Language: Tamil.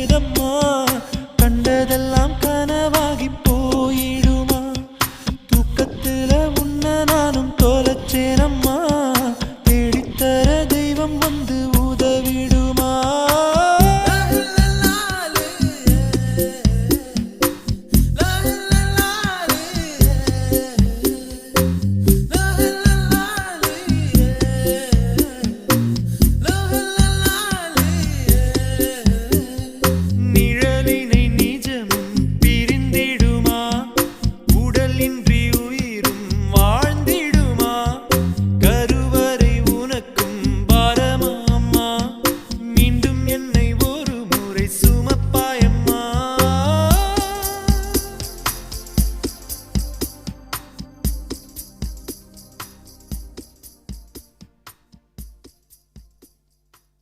போயிடுதம்மா கண்டதெல்லாம் கனவாகி போயிடுமா. தூக்கத்துல உன்ன நானும் தோலச்சேனம்மா. தேடித்தர தெய்வம் வந்து